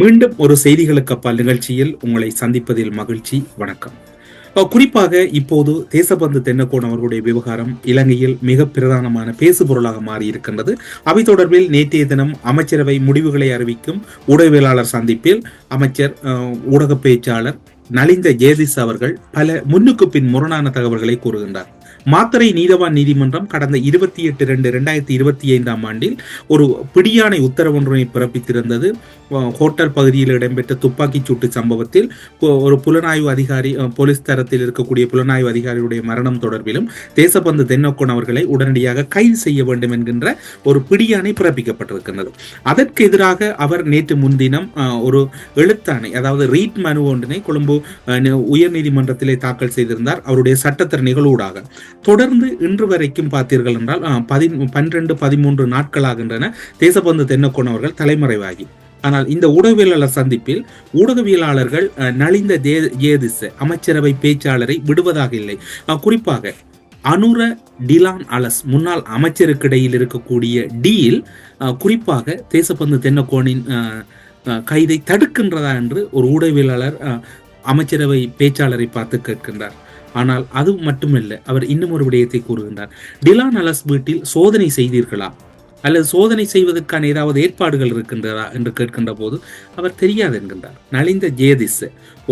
மீண்டும் ஒரு செய்திகளுக்கு அப்பால் நிகழ்ச்சியில் உங்களை சந்திப்பதில் மகிழ்ச்சி வணக்கம். குறிப்பாக இப்போது தேசபந்து தென்னக்கோன் அவர்களுடைய விவகாரம் இலங்கையில் மிக பிரதானமான பேசுபொருளாக மாறி இருக்கின்றது அவை தொடர்பில் நேற்றைய தினம் அமைச்சரவை முடிவுகளை அறிவிக்கும் ஊடகவியலாளர் சந்திப்பில் அமைச்சர் ஊடக பேச்சாளர் நலிந்த ஜெயதிஸ் அவர்கள் பல முன்னுக்கு பின் முரணான தகவல்களை கூறுகின்றார். மாத்தரை நீதவான் நீதிமன்றம் கடந்த இருபத்தி எட்டு ரெண்டு ரெண்டாயிரத்தி இருபத்தி ஐந்தாம் ஆண்டில் ஒரு பிடியானை உத்தரவொன்றினை பிறப்பித்திருந்தது. ஹோட்டல் பகுதியில் இடம்பெற்ற துப்பாக்கிச் சூட்டு சம்பவத்தில் ஒரு புலனாய்வு அதிகாரி போலீஸ் தரத்தில் இருக்கக்கூடிய புலனாய்வு அதிகாரியுடைய மரணம் தொடர்பிலும் தேசபந்து தென்னக்கோன் அவர்களை உடனடியாக கைது செய்ய வேண்டும் என்கின்ற ஒரு பிடியானை பிறப்பிக்கப்பட்டிருக்கின்றது. அதற்கு எதிராக அவர் நேற்று முன்தினம் அஹ், ஒரு எழுத்தாணை அதாவது ரீட் மனு ஒன்றினை கொழும்பு உயர்நீதிமன்றத்திலே தாக்கல் செய்திருந்தார். அவருடைய சட்டத்தர நிகழ்வூடாக தொடர்ந்து இன்று வரைக்கும் பார்த்தீர்கள் என்றால் பதி பன்னிரெண்டு பதிமூன்று நாட்களாகின்றன. தேசபந்து தென்னக்கோன் அவர்கள் தலைமறைவாகி. ஆனால் இந்த ஊடகவியலாளர் சந்திப்பில் ஊடகவியலாளர்கள் அஹ், நலிந்த தே ஏதிச அமைச்சரவை பேச்சாளரை விடுவதாக இல்லை. குறிப்பாக அனுர டிலான் அலஸ் முன்னாள் அமைச்சருக்கிடையில் இருக்கக்கூடிய டீல் குறிப்பாக தேசப்பந்து தென்னக்கோனின் கைதை தடுக்கின்றதா என்று ஒரு ஊடகவியலாளர் அஹ், அமைச்சரவை பேச்சாளரை பார்த்து கேட்கின்றார். ஆனால் அது மட்டுமல்ல அவர் இன்னும் ஒரு விடயத்தை கூறுகின்றார். டிலான் அலஸ் வீட்டில் சோதனை செய்தீர்களா? அல்லது சோதனை செய்வதற்கான ஏதாவது ஏற்பாடுகள் இருக்கின்றதா என்று கேட்கின்ற போது அவர் தெரியாது என்கின்றார். நலிந்த ஜேதிஸ்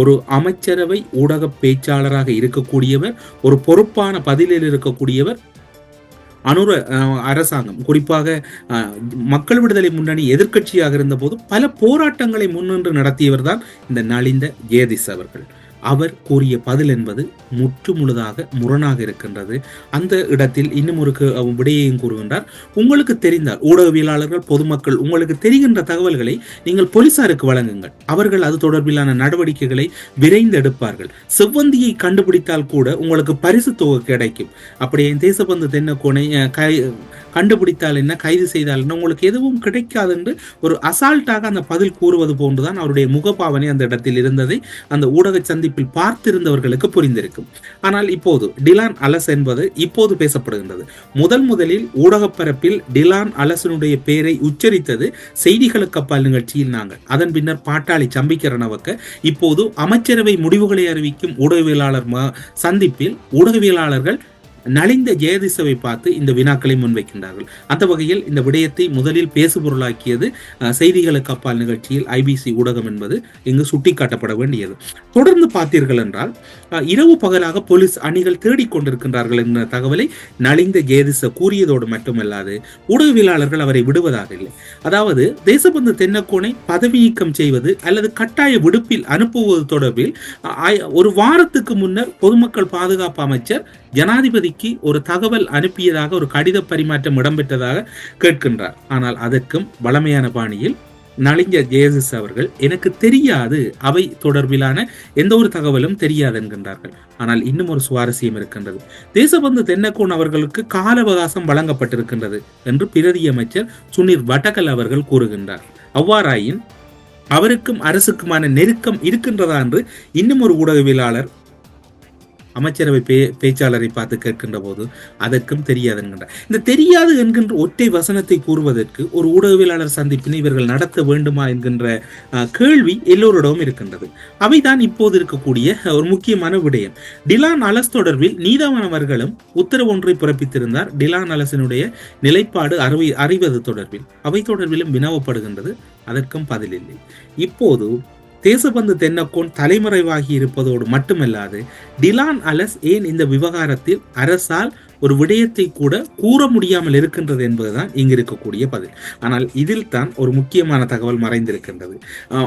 ஒரு அமைச்சரவை ஊடக பேச்சாளராக இருக்கக்கூடியவர் ஒரு பொறுப்பான பதிலில் இருக்கக்கூடியவர் அனுர அரசாங்கம் குறிப்பாக மக்கள் விடுதலை முன்னணி எதிர்க்கட்சியாக இருந்தபோது பல போராட்டங்களை முன்னின்று நடத்தியவர் தான் இந்த நலிந்த ஜேதிஸ் அவர்கள். அவர் கூறிய பதில் என்பது முற்று முழுதாக முரணாக இருக்கின்றது. அந்த இடத்தில் இன்னும் ஒரு விடையையும் கூறுகின்றார். உங்களுக்கு தெரிந்தால் ஊடகவியலாளர்கள் பொதுமக்கள் உங்களுக்கு தெரிகின்ற தகவல்களை நீங்கள் போலீசாருக்கு வழங்குங்கள். அவர்கள் அது தொடர்பிலான நடவடிக்கைகளை விரைந்து எடுப்பார்கள். செவ்வந்தியை கண்டுபிடித்தால் கூட உங்களுக்கு பரிசு தொகை கிடைக்கும். அப்படியே தேசபந்து தென்னக்கோனை கை கண்டுபிடித்தால் என்ன கைது செய்தால் என்ன உங்களுக்கு எதுவும் கிடைக்காது என்று ஒரு அசால்ட்டாக அந்த பதில் கூறுவது போன்றுதான் அவருடைய முகப்பாவனை அந்த இடத்தில் இருந்ததை அந்த ஊடக சந்திப்பில் பார்த்திருந்தவர்களுக்கு புரிந்திருக்கும். ஆனால் இப்போது டிலான் அலஸ் என்பது இப்போது பேசப்படுகின்றது. முதல் முதலில் ஊடகப்பரப்பில் டிலான் அலசனுடைய பெயரை உச்சரித்தது செய்திகளுக்கு அப்பால் நிகழ்ச்சியில் நாங்கள். அதன் பின்னர் பாட்டாளி சம்பிக்கரணவக்க இப்போது அமைச்சரவை முடிவுகளை அறிவிக்கும் ஊடகவியலாளர் சந்திப்பில் ஊடகவியலாளர்கள் நலிந்த ஜெயதிசவை பார்த்து இந்த வினாக்களை முன்வைக்கின்றார்கள். அந்த வகையில் இந்த விடயத்தை முதலில் பேசுபொருளாக்கியது செய்திகளுக்கு அப்பால் நிகழ்ச்சியில் ஐபிசி ஊடகம் என்பது இங்கு சுட்டிக்காட்டப்பட வேண்டியது. தொடர்ந்து பார்த்தீர்கள் என்றால் இரவு பகலாக போலீஸ் அணிகள் தேடிக்கொண்டிருக்கின்றார்கள் என்ற தகவலை நலிந்த ஜெயதிச கூறியதோடு மட்டுமல்லாது ஊடகவியலாளர்கள் அவரை விடுவதாக இல்லை. அதாவது தேசபந்து தென்னக்கோனை பதவியீக்கம் செய்வது அல்லது கட்டாய விடுப்பில் அனுப்புவது தொடர்பில் ஒரு வாரத்துக்கு முன்னர் பொதுமக்கள் பாதுகாப்பு அமைச்சர் ஜனாதிபதி ஜனாதிபதிக்கு ஒரு தகவல் அனுப்பியதாக ஒரு கடித பரிமாற்றம் இடம்பெற்றதாக கேட்கின்றார். ஆனால் அதற்கும் வளமையான பாணியில் நலிஞ்ச ஜேசஸ் அவர்கள் எனக்கு தெரியாது அவை தொடர்பிலான எந்த ஒரு தகவலும் தெரியாது என்கின்றார்கள். ஆனால் இன்னும் ஒரு சுவாரஸ்யம் இருக்கின்றது. தேசபந்து தென்னக்கோன் அவர்களுக்கு கால அவகாசம் வழங்கப்பட்டிருக்கின்றது என்று பிரதி அமைச்சர் சுனில் வட்டகல் அவர்கள் கூறுகின்றார். அவ்வாறாயின் அவருக்கும் அரசுக்குமான நெருக்கம் இருக்கின்றதா என்று இன்னும் ஒரு ஊடகவியலாளர் அமைச்சரவை பே பேச்சாளரை பார்த்து கேட்கின்ற போது அதற்கும் தெரியாது என்கின்றார். இந்த தெரியாது என்கின்ற ஒற்றை வசனத்தை கூறுவதற்கு ஒரு ஊடகவியலாளர் சந்திப்பினை இவர்கள் நடத்த வேண்டுமா என்கின்ற அஹ், கேள்வி எல்லோரிடமும் இருக்கின்றது. அவைதான் இப்போது இருக்கக்கூடிய ஒரு முக்கியமான விடயம். டிலான் அலஸ் தொடர்பில் நீதவானவர்களும் உத்தரவு ஒன்றை பிறப்பித்திருந்தார். டிலான் அலசினுடைய நிலைப்பாடு அறிவி அறிவது தொடர்பில். அவை தொடர்பிலும் வினவப்படுகின்றது. அதற்கும் பதிலில்லை இப்போது தேசபந்து தென்னக்கோன் தலைமறைவாகி இருப்பதோடு மட்டுமல்லாது டிலான் அலஸ் ஏன் இந்த விவகாரத்தில் அரசால் ஒரு விடயத்தை கூட கூற முடியாமல் இருக்கின்றது என்பதுதான் இங்கு இருக்கக்கூடிய பதில். ஆனால் இதில் தான் ஒரு முக்கியமான தகவல் மறைந்திருக்கின்றது.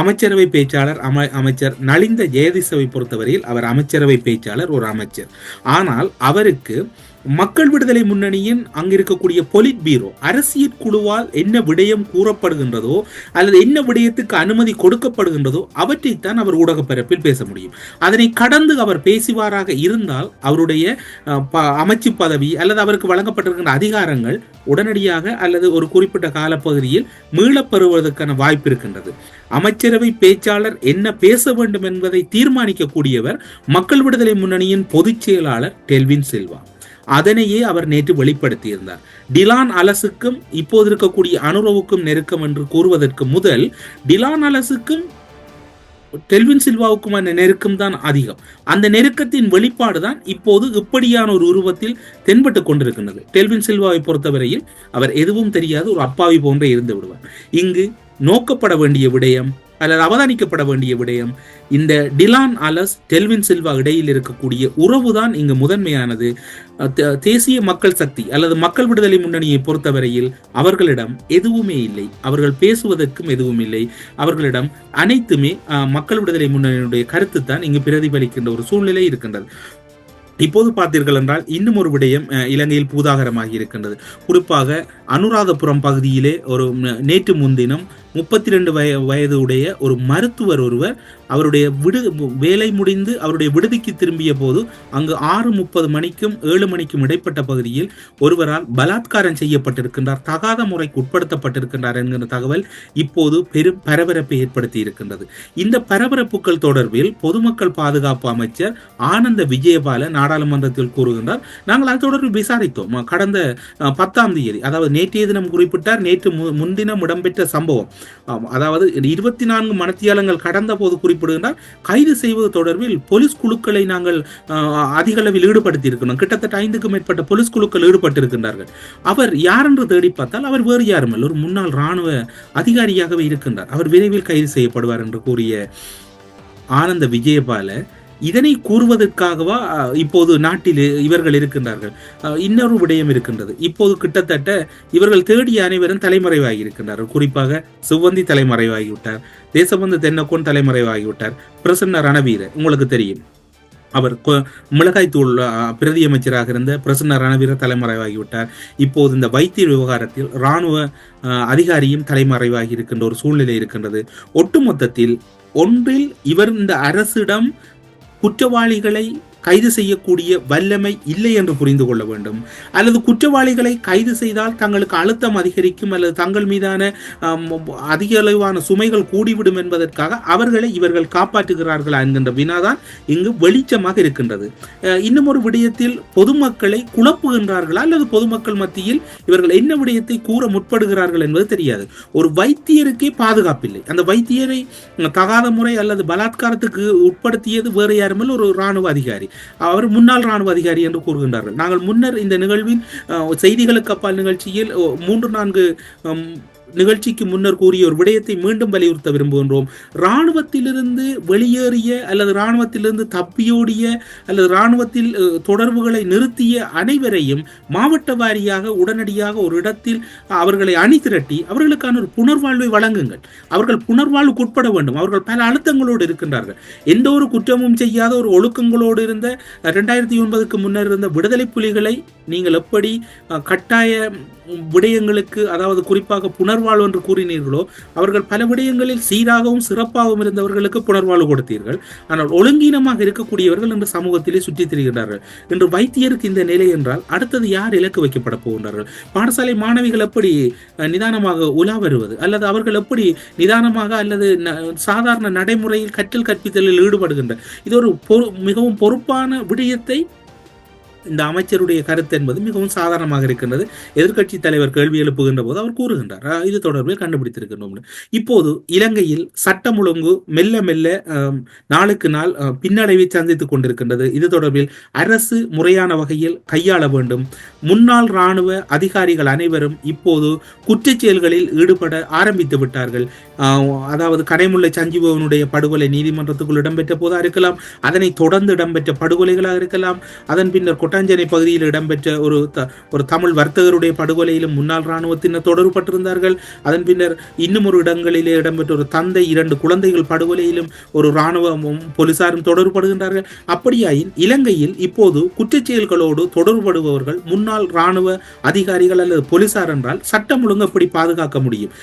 அமைச்சரவை பேச்சாளர் அம அமைச்சர் நலிந்த ஜெயதிசவை பொறுத்தவரையில் அவர் அமைச்சரவை பேச்சாளர் ஒரு அமைச்சர். ஆனால் அவருக்கு மக்கள் விடுதலை முன்னணியின் அங்கு இருக்கக்கூடிய பொலிட் பீரோ அரசியல் குழுவால் என்ன விடயம் கூறப்படுகின்றதோ அல்லது என்ன விடயத்துக்கு அனுமதி கொடுக்கப்படுகின்றதோ அவற்றைத்தான் அவர் ஊடகப்பரப்பில் பேச முடியும். அதனை கடந்து அவர் பேசுவாராக இருந்தால் அவருடைய ப- அமைச்சு பதவி அல்லது அவருக்கு வழங்கப்பட்டிருக்கின்ற அதிகாரங்கள் உடனடியாக அல்லது ஒரு குறிப்பிட்ட காலப்பகுதியில் மீளப்பெறுவதற்கான வாய்ப்பு இருக்கின்றது. அமைச்சரவை பேச்சாளர் என்ன பேச வேண்டும் என்பதை தீர்மானிக்கக்கூடியவர் மக்கள் விடுதலை முன்னணியின் பொதுச் செயலாளர் டெல்வின் செல்வா. அதனையே அவர் நேற்று வெளிப்படுத்தியிருந்தார். டிலான் அலசுக்கும் இப்போது இருக்கக்கூடிய அனுரவுக்கும் நெருக்கம் என்று கூறுவதற்கு முதல் டிலான் அலசுக்கும் டெல்வின் சில்வாவுக்குமான நெருக்கம் தான் அதிகம். அந்த நெருக்கத்தின் வெளிப்பாடு தான் இப்போது இப்படியான ஒரு உருவத்தில் தென்பட்டு கொண்டிருக்கின்றது. டெல்வின் சில்வாவை பொறுத்தவரையில் அவர் எதுவும் தெரியாத ஒரு அப்பாவி போன்றே இருந்து விடுவார். இங்கு நோக்கப்பட வேண்டிய விடயம் அல்லது அவதானிக்கப்பட வேண்டிய விடயம் இந்த டிலான் அலஸ் டெல்வின் சில்வா இடையில் இருக்கக்கூடிய உறவுதான் இங்கு முதன்மையானது. தேசிய மக்கள் சக்தி அல்லது மக்கள் விடுதலை முன்னணியை பொறுத்தவரையில் அவர்களிடம் எதுவுமே இல்லை. அவர்கள் பேசுவதற்கும் எதுவும் இல்லை. அவர்களிடம் அனைத்துமே மக்கள் விடுதலை முன்னணியினுடைய கருத்து தான் இங்கு பிரதிபலிக்கின்ற ஒரு சூழ்நிலை இருக்கின்றது. இப்போது பார்த்தீர்கள் என்றால் இன்னும் ஒரு விடயம் இலங்கையில் பூதாகரமாகி இருக்கின்றது. குறிப்பாக அனுராதபுரம் பகுதியிலே ஒரு நேற்று முன்தினம் முப்பத்தி ரெண்டு வய வயது உடைய ஒரு மருத்துவர் ஒருவர் அவருடைய விடு வேலை முடிந்து அவருடைய விடுதிக்கு திரும்பிய போது அங்கு ஆறு முப்பது மணிக்கும் ஏழு மணிக்கும் இடைப்பட்ட பகுதியில் ஒருவரால் பலாத்காரம் செய்யப்பட்டிருக்கின்றார் தகாத முறைக்கு உட்படுத்தப்பட்டிருக்கின்றார் என்கிற தகவல் இப்போது பெரும் பரபரப்பை ஏற்படுத்தி இருக்கின்றது. இந்த பரபரப்புகள் தொடர்பில் பொதுமக்கள் பாதுகாப்பு அமைச்சர் ஆனந்த விஜயபால நாடாளுமன்றத்தில் கூறுகின்றார் நாங்கள் அது தொடர்பில் விசாரித்தோம். கடந்த பத்தாம் தேதி அதாவது நேற்றைய தினம் குறிப்பிட்டார் நேற்று முன்தினம் இடம்பெற்ற சம்பவம். அதாவது இருபத்தி நான்கு மணத்தியாலங்கள் கடந்த போது குறிப்பிடுகின்றார் கைது செய்வது தொடர்பில் போலீஸ் குழுக்களை நாங்கள் அதிக அளவில் ஈடுபடுத்தி இருக்கணும் கிட்டத்தட்ட ஐந்துக்கும் மேற்பட்ட போலீஸ் குழுக்கள் ஈடுபட்டிருக்கின்றார்கள். அவர் யார் என்று தேடி பார்த்தால் அவர் வேறு யாரும் ஒரு முன்னாள் ராணுவ அதிகாரியாகவே இருக்கின்றார். அவர் விரைவில் கைது செய்யப்படுவார் என்று கூறிய ஆனந்த விஜயபால இதனை கூறுவதற்காகவா இப்போது நாட்டில் இவர்கள் இருக்கின்றார்கள். இன்னொரு விடயம் இருக்கின்றது. இப்போது கிட்டத்தட்ட இவர்கள் தேடிய அனைவரும் தலைமறைவாகி இருக்கின்றார்கள். குறிப்பாக சுவந்தி தலைமறைவாகிவிட்டார் தேசபந்து தென்னக்கோன் தலைமறைவாகிவிட்டார் பிரசன்ன ரணவீர உங்களுக்கு தெரியும். அவர் மிளகாய் தூள் பிரதி அமைச்சராக இருந்த பிரசன்ன ரணவீர தலைமறைவாகிவிட்டார். இப்போது இந்த வைத்திய விவகாரத்தில் இராணுவ அதிகாரியும் தலைமறைவாகி இருக்கின்ற ஒரு சூழ்நிலை இருக்கின்றது. ஒட்டுமொத்தத்தில் ஒன்றில் இவர் இந்த அரசிடம் குற்றவாளிகளை கைது செய்யக்கூடிய வல்லமை இல்லை என்று புரிந்து கொள்ள வேண்டும். அல்லது குற்றவாளிகளை கைது செய்தால் தங்களுக்கு அழுத்தம் அதிகரிக்கும் அல்லது தங்கள் மீதான அதிக அளவான சுமைகள் கூடிவிடும் என்பதற்காக அவர்களை இவர்கள் காப்பாற்றுகிறார்களா என்கின்ற வினாதான் இங்கு வெளிச்சமாக இருக்கின்றது. இன்னும் ஒரு விடயத்தில் பொதுமக்களை குழப்புகின்றார்களா அல்லது பொதுமக்கள் மத்தியில் இவர்கள் என்ன விடயத்தை கூற முற்படுகிறார்கள் என்பது தெரியாது. ஒரு வைத்தியருக்கே பாதுகாப்பில்லை. அந்த வைத்தியரை தகாத முறை அல்லது பலாத்காரத்துக்கு உட்படுத்தியது வேறு யாருமில்ல. ஒரு இராணுவ அதிகாரி. அவர் முன்னாள் ராணுவ அதிகாரி என்று கூறுகின்றார்கள். நாங்கள் முன்னர் இந்த நிகழ்வின் செய்திகளுக்கு அப்பால் நிகழ்ச்சியில் மூன்று நான்கு நிகழ்ச்சிக்கு முன்னர் கூறிய ஒரு விடயத்தை மீண்டும் வலியுறுத்த விரும்புகின்றோம். இராணுவத்திலிருந்து வெளியேறிய அல்லது இராணுவத்திலிருந்து தப்பியோடிய அல்லது இராணுவத்தில் தொடர்புகளை நிறுத்திய அனைவரையும் மாவட்ட வாரியாக உடனடியாக ஒரு இடத்தில் அவர்களை அணி திரட்டி அவர்களுக்கான ஒரு புனர்வாழ்வை வழங்குங்கள். அவர்கள் புனர்வாழ்வுக்கு உட்பட வேண்டும். அவர்கள் பல அழுத்தங்களோடு இருக்கின்றார்கள். எந்த ஒரு குற்றமும் செய்யாத ஒரு ஒழுக்கங்களோடு இருந்த ரெண்டாயிரத்தி ஒன்பதுக்கு முன்னர் இருந்த விடுதலை புலிகளை நீங்கள் எப்படி கட்டாய விடயங்களுக்கு அதாவது குறிப்பாக புனர்வாழ்வு என்று கூறினீர்களோ அவர்கள் பல விடயங்களில் சீராகவும் சிறப்பாகவும் இருந்தவர்களுக்கு புனர்வாழ்வு கொடுத்தீர்கள். ஆனால் ஒழுங்கீனமாக இருக்கக்கூடியவர்கள் இன்று சமூகத்திலே சுற்றித் திரிகின்றார்கள். இன்று வைத்தியருக்கு இந்த நிலை என்றால் அடுத்தது யார் இலக்கு வைக்கப்பட போகின்றார்கள்? பாடசாலை மாணவிகள் எப்படி நிதானமாக உலா வருவது? அல்லது அவர்கள் எப்படி நிதானமாக அல்லது சாதாரண நடைமுறையில் கற்றல் கற்பித்தலில் ஈடுபடுகின்ற இது ஒரு மிகவும் பொறுப்பான விடயத்தை இந்த அமைச்சருடைய கருத்து என்பது மிகவும் சாதாரணமாக இருக்கின்றது. எதிர்கட்சி தலைவர் கேள்வி எழுப்புகின்ற போது அவர் கூறுகின்றார். இது தொடர்பில் கண்டுபிடித்திருக்கின்றோம். இப்போது இலங்கையில் சட்டம் ஒழுங்கு மெல்ல மெல்ல நாளுக்கு நாள் பின்னடைவை சந்தித்துக் கொண்டிருக்கின்றது. இது தொடர்பில் அரசு முறையான வகையில் கையாள வேண்டும். முன்னாள் இராணுவ அதிகாரிகள் அனைவரும் இப்போது குற்றச் செயல்களில் ஈடுபட ஆரம்பித்து விட்டார்கள். அதாவது கடைமுல்லை சஞ்சீவனுடைய படுகொலை நீதிமன்றத்துக்குள் இடம்பெற்ற போதா இருக்கலாம் அதனை தொடர்ந்து இடம்பெற்ற படுகொலைகளாக இருக்கலாம் அதன் பின்னர் கொட்டாஞ்சேனை பகுதியில் இடம்பெற்ற ஒரு ஒரு தமிழ் வர்த்தகருடைய படுகொலையிலும் முன்னாள் இராணுவத்தினர் தொடர்பட்டிருந்தார்கள் அதன் பின்னர் இன்னும் ஒரு இடங்களிலே இடம்பெற்ற ஒரு தந்தை இரண்டு குழந்தைகள் படுகொலையிலும் ஒரு இராணுவமும் போலீசாரும் தொடர்படுகின்றார்கள் அப்படியாயின் இலங்கையில் இப்போது குற்றச்செயல்களோடு தொடர்படுபவர்கள் முன்னாள் இராணுவ அதிகாரிகள் அல்லது போலீசார் என்றால் சட்டம் ஒழுங்கு எப்படி பாதுகாக்க முடியும்?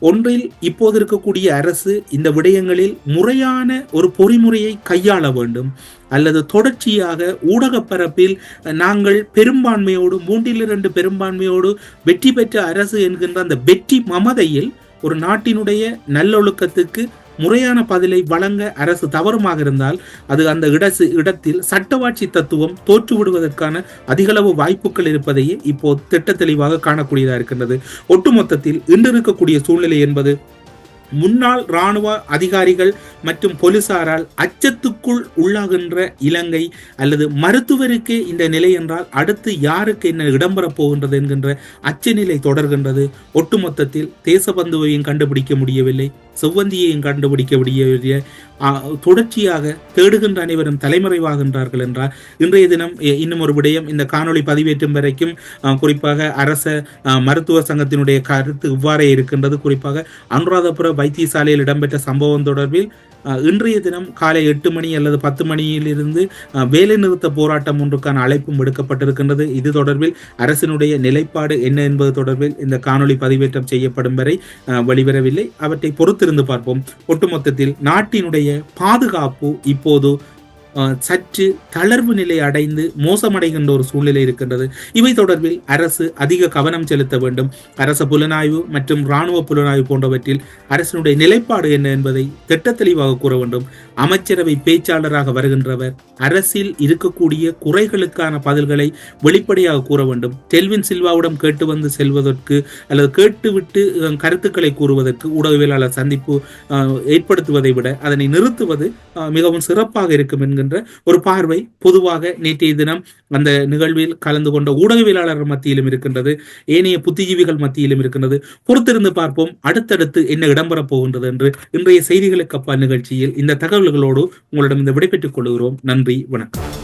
ஒன்றில் இப்போது இருக்கக்கூடிய அரசு இந்த விடயங்களில் முறையான ஒரு பொறிமுறையை கையாள வேண்டும். அல்லது தொடர்ச்சியாக ஊடக பரப்பில் நாங்கள் பெரும்பான்மையோடு மூன்றில் இரண்டு பெரும்பான்மையோடு வெற்றி பெற்ற அரசு என்கின்ற அந்த வெற்றி மமதையில் ஒரு நாட்டினுடைய நல்லொழுக்கத்துக்கு முறையான பதிலை வழங்க அரசு தவறுமாக இருந்தால் அது அந்த இடசு இடத்தில் சட்டவாட்சி தத்துவம் தோற்றுவிடுவதற்கான அதிகளவு வாய்ப்புகள் இருப்பதையே இப்போ திட்ட தெளிவாக காணக்கூடியதாக இருக்கின்றது. ஒட்டுமொத்தத்தில் இன்று இருக்கக்கூடிய சூழ்நிலை என்பது முன்னாள் இராணுவ அதிகாரிகள் மற்றும் போலீசாரால் அச்சத்துக்குள் உள்ளாகின்ற இலங்கை அல்லது மருத்துவருக்கு இந்த நிலை என்றால் அடுத்து யாருக்கு என்ன இடம்பெறப் போகின்றது என்கின்ற அச்சநிலை தொடர்கின்றது. ஒட்டுமொத்தத்தில் தேசபந்துவையும் கண்டுபிடிக்க முடியவில்லை செவ்வந்தியையும் கண்டுபிடிக்க முடியவில்லை. தொடர்ச்சியாக தேடுகின்ற அனைவரும் தலைமறைவாகின்றார்கள் என்றால் இன்றைய தினம் இன்னும் ஒரு விடயம் இந்த காணொளி பதிவேற்றும் வரைக்கும் குறிப்பாக அரச மருத்துவ சங்கத்தினுடைய கருத்து இவ்வாறே இருக்கின்றது. குறிப்பாக அனுராதபுர வைத்தியசாலையில் இடம்பெற்ற சம்பவம் தொடர்பில் இன்றைய தினம் காலை எட்டு மணி அல்லது பத்து மணியிலிருந்து வேலைநிறுத்த போராட்டம் ஒன்றுக்கான அழைப்பும் விடுக்கப்பட்டிருக்கின்றது. இது தொடர்பில் அரசினுடைய நிலைப்பாடு என்ன என்பது தொடர்பில் இந்த காணொலி பதிவேற்றம் செய்யப்படும் வரை வெளிவரவில்லை. அவற்றை பொறுத்திருந்து பார்ப்போம். ஒட்டுமொத்தத்தில் நாட்டினுடைய பாதுகாப்பு இப்போது சற்று தளர்வு நிலை அடைந்து மோசமடைகின்ற ஒரு சூழ்நிலை இருக்கின்றது. இவை தொடர்பில் அரசு அதிக கவனம் செலுத்த வேண்டும். அரச புலனாய்வு மற்றும் இராணுவ புலனாய்வு போன்றவற்றில் அரசினுடைய நிலைப்பாடு என்ன என்பதை திட்ட தெளிவாக கூற வேண்டும். அமைச்சரவை பேச்சாளராக வருகின்றவர் அரசில் இருக்கக்கூடிய குறைகளுக்கான பதில்களை வெளிப்படையாக கூற வேண்டும். டெல்வின் சில்வாவிடம் கேட்டு வந்து செல்வதற்கு அல்லது கேட்டுவிட்டு கருத்துக்களை கூறுவதற்கு ஊடகவியலாளர் சந்திப்பு ஏற்படுத்துவதை விட அதனை நிறுத்துவது மிகவும் சிறப்பாக இருக்கும் என்கின்ற ஒரு பார்வை பொதுவாக நேற்றைய தினம் அந்த நிகழ்வில் கலந்து கொண்ட ஊடகவியலாளர் மத்தியிலும் இருக்கின்றது ஏனைய புத்திஜீவிகள் மத்தியிலும் இருக்கின்றது. பொறுத்திருந்து பார்ப்போம் அடுத்தடுத்து என்ன இடம்பெறப் போகின்றது என்று இன்றைய செய்திகளுக்கு அப்பால் நிகழ்ச்சியில் இந்த தகவல்களோடு உங்களிடம் இந்த விடைபெற்றுக் கொள்கிறோம். நன்றி வணக்கம்.